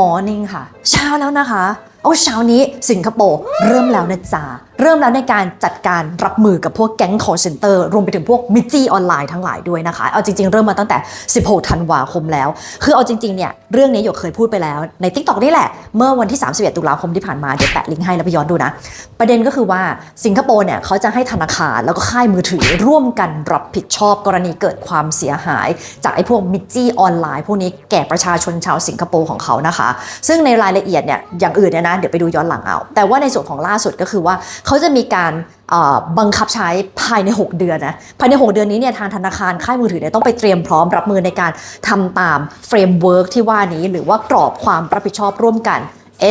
morning ค่ะ เช้าแล้วนะคะ โอ้เช้านี้สิงคโปร์เริ่มแล้วนะจ๊ะเริ่มแล้วในการจัดการรับมือกับพวกแก๊ง call center รวมไปถึงพวกมิจจี้ออนไลน์ทั้งหลายด้วยนะคะ เอาจริง ๆ เริ่มมาตั้งแต่ 16 ธันวาคมแล้ว คือเอาจริง ๆ เนี่ย เรื่องนี้หยกเคยพูดไปแล้วใน TikTok นี่แหละ เมื่อวันที่ 31 ตุลาคมที่ผ่านมา เดี๋ยวแปะลิงก์ให้แล้วไปย้อนดูนะ ประเด็นก็คือว่าสิงคโปร์เนี่ยเขาจะให้ธนาคารแล้วก็ค่ายมือถือร่วมกันรับผิดชอบกรณีเกิดความเสียหาย จากไอ้พวกมิจจี้ออนไลน์พวกนี้แก่ประชาชนชาวสิงคโปร์ของเขานะคะ ซึ่งในรายละเอียดเนี่ยอย่างอื่นเนี่ยนะเดี๋ยวไปดูย้อนหลังเอา แต่ว่าในส่วนของล่าสุดก็คือว่าเขาจะมีการบังคับใช้ภายใน 6 เดือนนะภายใน 6 เดือนนี้เนี่ยทางธนาคารค่ายมือถือเนี่ยต้องไปเตรียมพร้อมรับมือในการทำตามเฟรมเวิร์กที่ว่านี้ หรือว่ากรอบความรับผิดชอบร่วมกัน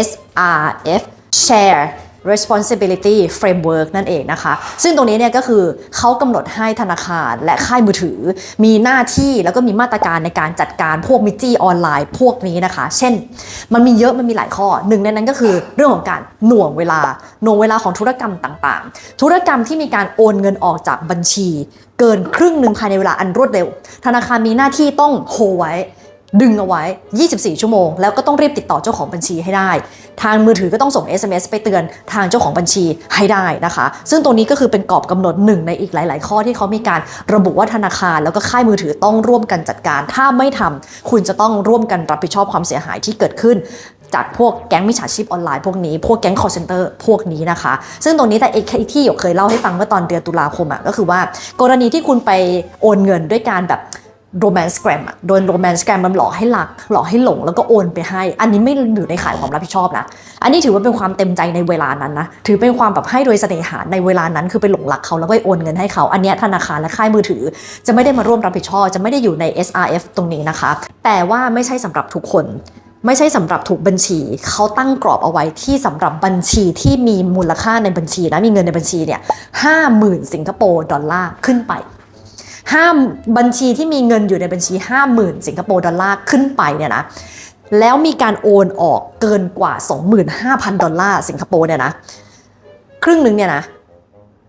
SRF Share responsibility framework นั่นเองนะคะ ซึ่งตรงนี้เนี่ยก็คือเขากำหนดให้ธนาคารและค่ายมือถือ มีหน้าที่แล้วก็มีมาตรการในการจัดการพวกมิจจี้ออนไลน์พวกนี้นะคะ เช่น มันมีเยอะมันมีหลายข้อ หนึ่งในนั้นก็คือเรื่องของการหน่วงเวลา หน่วงเวลาของธุรกรรมต่างๆ ธุรกรรมที่มีการโอนเงินออกจากบัญชี เกินครึ่งหนึ่งภายในเวลาอันรวดเร็ว ธนาคารมีหน้าที่ต้องโฮไว้ ดึงเอาไว้ 24 ชั่วโมง แล้วก็ต้องรีบติดต่อเจ้าของบัญชีให้ได้ ทางมือถือก็ต้องส่ง SMS ไปเตือนทางเจ้าของบัญชีให้ได้นะคะ ซึ่งตรงนี้ก็คือเป็นกรอบกำหนดหนึ่งในอีกหลาย ๆ ข้อที่เขามีการระบุว่าธนาคาร แล้วก็ค่ายมือถือต้องร่วมกันจัดการ ถ้าไม่ทำคุณจะต้องร่วมกันรับผิดชอบความเสียหายที่เกิดขึ้นจากพวกแก๊งมิจฉาชีพออนไลน์พวกนี้ พวกแก๊ง call center พวกนี้นะคะ ซึ่งตรงนี้แต่เอกที่หยกเคยเล่าให้ฟังเมื่อตอนเดือนตุลาคมอะก็คือว่ากรณีที่คุณไปโอนเงินด้วยการแบบ โรแมนต์สแกรมอะโดนโรแมนต์สแกรมมันหลอกให้หลัก หลอกให้หลงแล้วก็โอนไปให้ อันนี้ไม่อยู่ในข่ายความรับผิดชอบนะ อันนี้ถือว่าเป็นความเต็มใจในเวลานั้นนะ ถือเป็นความแบบให้โดยเสน่หาในเวลานั้น คือไปหลงรักเขาแล้วก็โอนเงินให้เขา อันนี้ธนาคารและค่ายมือถือ จะไม่ได้มาร่วมรับผิดชอบ จะไม่ได้อยู่ใน SRF ตรงนี้นะคะ แต่ว่าไม่ใช่สำหรับทุกคนไม่ใช่สำหรับทุกบัญชี เขาตั้งกรอบเอาไว้ที่สำหรับบัญชีที่มีมูลค่าในบัญชีนะ มีเงินในบัญชีเนี่ยห้าหมื่นสิงคโปร์ดอลลาร์ขึ้นไป ห้ามบัญชีที่มีเงินอยู่ในบัญชี 50,000 สิงคโปร์ดอลลาร์ขึ้นไปเนี่ยนะแล้วมีการโอนออกเกินกว่า 25,000 ดอลลาร์สิงคโปร์เนี่ยนะครึ่งหนึ่งเนี่ยนะ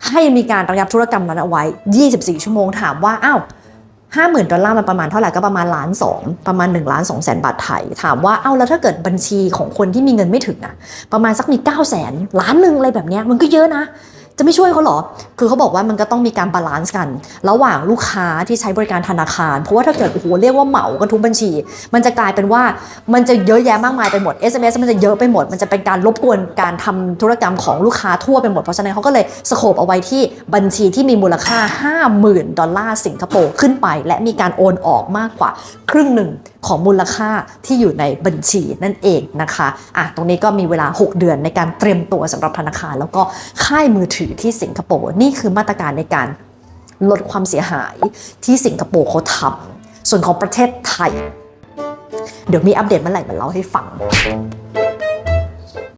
ให้มีการระงับธุรกรรมนั้นเอาไว้ 24 ชั่วโมงถามว่าอ้าว50,000ดอลลาร์มันประมาณเท่าไหร่ก็ประมาณล้านสองประมาณ1ล้าน2แสนบาทไทย ถามว่าเอ้าแล้วถ้าเกิดบัญชีของคนที่มีเงินไม่ถึงนะประมาณสักมี9แสนล้านหนึ่งอะไรแบบเนี้ยมันก็เยอะนะ จะไม่ช่วยเขาเหรอ คือเขาบอกว่ามันก็ต้องมีการบาลานซ์กัน ระหว่างลูกค้าที่ใช้บริการธนาคาร เพราะว่าถ้าเกิดโอ้โหเรียกว่าเหมากันทุกบัญชี มันจะกลายเป็นว่ามันจะเยอะแยะมากมายไปหมด SMS มันจะเยอะไปหมด มันจะเป็นการรบกวนการทำธุรกรรมของลูกค้าทั่วไปหมด เพราะฉะนั้นเขาก็เลยสโคปเอาไว้ที่บัญชีที่มีมูลค่า 50,000 ดอลลาร์สิงคโปร์ขึ้นไป และมีการโอนออกมากกว่าครึ่งหนึ่ง ของมูลค่าที่อยู่ในบัญชีนั่นเองนะคะอะตรงนี้ก็มีเวลา 6 เดือนในการเตรียมตัวสำหรับธนาคาร แล้วก็ค่ายมือถือที่สิงคโปร์นี่คือมาตรการในการลดความเสียหายที่สิงคโปร์เขาทำส่วนของประเทศไทย เดี๋ยวมีอัปเดตเมื่อไหร่มาเล่าให้ฟัง